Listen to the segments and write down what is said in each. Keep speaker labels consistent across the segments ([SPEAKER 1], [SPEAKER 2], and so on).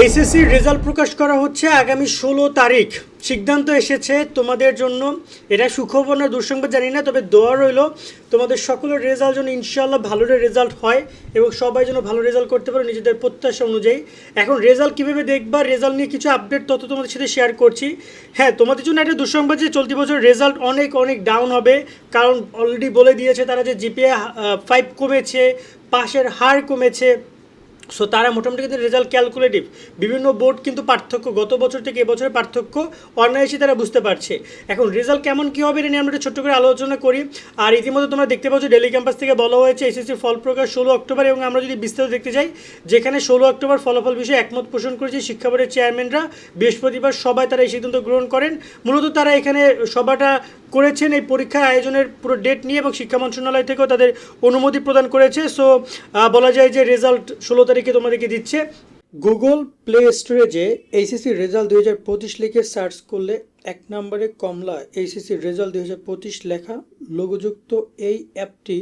[SPEAKER 1] এইচএসসির result প্রকাশ করা হচ্ছে আগামী ষোলো তারিখ। সিদ্ধান্ত এসেছে তোমাদের জন্য। এটা সুখবর না দুঃসংবাদ জানি না, তবে দোয়া রইল, তোমাদের সকলের রেজাল্ট যেন ইনশাল্লাহ ভালো রেজাল্ট হয় এবং সবাই যেন ভালো রেজাল্ট করতে পারো নিজেদের প্রত্যাশা অনুযায়ী। এখন রেজাল্ট কীভাবে দেখবা, রেজাল্ট নিয়ে কিছু আপডেট তথ্য তোমাদের সাথে শেয়ার করছি। হ্যাঁ তোমাদের জন্য একটা দুঃসংবাদ যে চলতি বছর রেজাল্ট অনেক অনেক ডাউন হবে। কারণ অলরেডি বলে দিয়েছে তারা যে জিপিএ ফাইভ কমেছে, পাশের হার কমেছে। সো তারা মোটামুটি কিন্তু রেজাল্ট ক্যালকুলেটিভ বিভিন্ন বোর্ড কিন্তু পার্থক্য, গত বছর থেকে এবছরের পার্থক্য অনায়াসে তারা বুঝতে পারছে। এখন রেজাল্ট কেমন কী হবে, এটা নিয়ে আমরা ছোট্ট করে আলোচনা করি। আর ইতিমধ্যে তোমরা দেখতে পাচ্ছ ডেলি ক্যাম্পাস থেকে বলা হয়েছে এসএসসি ফল প্রকাশ ষোলো অক্টোবর এবং আমরা যদি বিস্তারিত দেখতে যাই, যেখানে ষোলো অক্টোবর ফলাফল বিষয়ে একমত পোষণ করেছে শিক্ষা বোর্ডের চেয়ারম্যানরা বৃহস্পতিবার সবাই তারা এই সিদ্ধান্ত গ্রহণ করেন। মূলত তারা এখানে সভাটা করেছেন এই পরীক্ষা আয়োজনের পুরো ডেট নিয়ে এবং শিক্ষা মন্ত্রণালয় থেকেও তাদের অনুমতি প্রদান করেছে। সো বলা যায় যে রেজাল্ট ষোলো তারিখে তোমাদেরকে দিচ্ছে। গুগল প্লে স্টোরে যে এইচএসসি রেজাল্ট দুই হাজার পঁচিশ লিখে সার্চ করলে এক নম্বরে কমলা এইচএসসি রেজাল্ট দুই হাজার পঁচিশ লেখা লোগোযুক্ত এই অ্যাপটি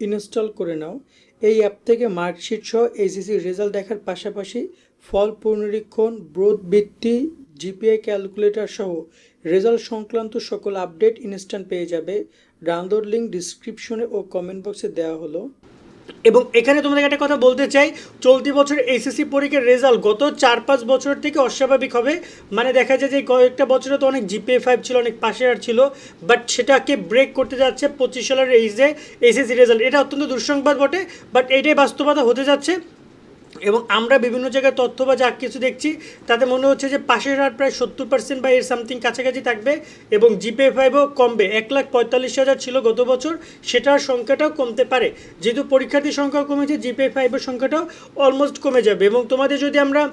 [SPEAKER 1] ইনস্টল করে নাও। এই অ্যাপ থেকে মার্কশিট সহ এইচএসসি রেজাল্ট দেখার পাশাপাশি ফল পুনরীক্ষণ ব্রোধ বৃত্তি জিপিআই ক্যালকুলেটর সহ রেজাল্ট সংক্রান্ত সকল আপডেট ইনস্ট্যান্ট পেয়ে যাবে। ডাউনলোড লিঙ্ক ডিসক্রিপশনে ও কমেন্ট বক্সে দেওয়া হলো। এবং এখানে তোমাদের একটা কথা বলতে চাই, চলতি বছর এসএসসি পরীক্ষার রেজাল্ট গত চার পাঁচ বছর থেকে অস্বাভাবিক হবে। মানে দেখা যায় যে কয়েকটা বছরে তো অনেক জিপিএ ফাইভ ছিল, অনেক পাশে আর ছিল বাট সেটাকে ব্রেক করতে যাচ্ছে পঁচিশ সালের এইচে এইচএসসি রেজাল্ট এটা অত্যন্ত দুঃসংবাদ বটে বাট এইটাই বাস্তবতা হতে যাচ্ছে। এবং আমরা বিভিন্ন জায়গায় তথ্য বা যা কিছু দেখছি, তাতে মনে হচ্ছে যে পাশের হার প্রায় সত্তর পার্সেন্ট বা এর সামথিং কাছাকাছি থাকবে এবং জিপে ফাইভও কমবে। এক লাখ পঁয়তাল্লিশ হাজার ছিল গত বছর, সেটার সংখ্যাটাও কমতে পারে। যেহেতু পরীক্ষার্থীর সংখ্যা কমেছে, জিপে ফাইভের সংখ্যাটাও অলমোস্ট কমে যাবে। এবং তোমাদের যদি আমরা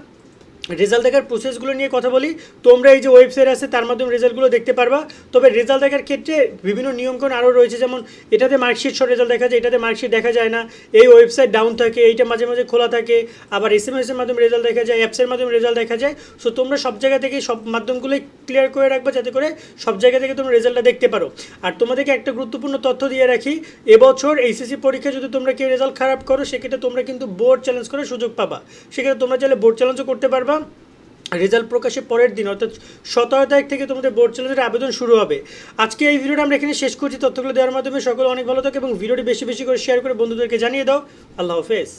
[SPEAKER 1] রেজাল্ট দেখার প্রসেসগুলো নিয়ে কথা বলি। তোমরা এই যে ওয়েবসাইট আছে, তার মাধ্যমে রেজাল্টগুলো দেখতে পারবা। তবে রেজাল্ট দেখার ক্ষেত্রে বিভিন্ন নিয়মকানুন আরও রয়েছে, যেমন এটাতে মার্কশিট সহ রেজাল্ট দেখা যায়, এটাতে মার্কশিট দেখা যায় না। এই ওয়েবসাইট ডাউন থাকে, এইটা মাঝে মাঝে খোলা থাকে। আবার এস এম এসের মাধ্যমে রেজাল্ট দেখা যায় অ্যাপসের মাধ্যমে রেজাল্ট দেখা যায়। সো তোমরা সব জায়গা থেকে সব মাধ্যমগুলোই ক্লিয়ার করে রাখবা, যাতে করে সব জায়গা থেকে তোমরা রেজাল্টটা দেখতে পারো। আর তোমাদেরকে একটা গুরুত্বপূর্ণ তথ্য দিয়ে রাখি, এবছর এইচএসসি পরীক্ষা যদি তোমরা কেউ রেজাল্ট খারাপ করো, সেক্ষেত্রে তোমরা কিন্তু বোর্ড চ্যালেঞ্জ করার সুযোগ পাবা। সেক্ষেত্রে তোমরা চাইলে বোর্ড চ্যালেঞ্জও করতে পারবা। রেজাল্ট প্রকাশের পরের দিন, অর্থাৎ সতেরো তারিখ থেকে তোমাদের বোর্ড চ্যালেঞ্জের আবেদন শুরু হবে। আজকে এই ভিডিওটা আমরা এখানে শেষ করছি। তথ্যগুলো দেওয়ার মাধ্যমে সকলে অনেক ভালো থাকে এবং ভিডিওটি বেশি বেশি করে শেয়ার করে বন্ধুদেরকে জানিয়ে দাও। আল্লাহ হাফেজ।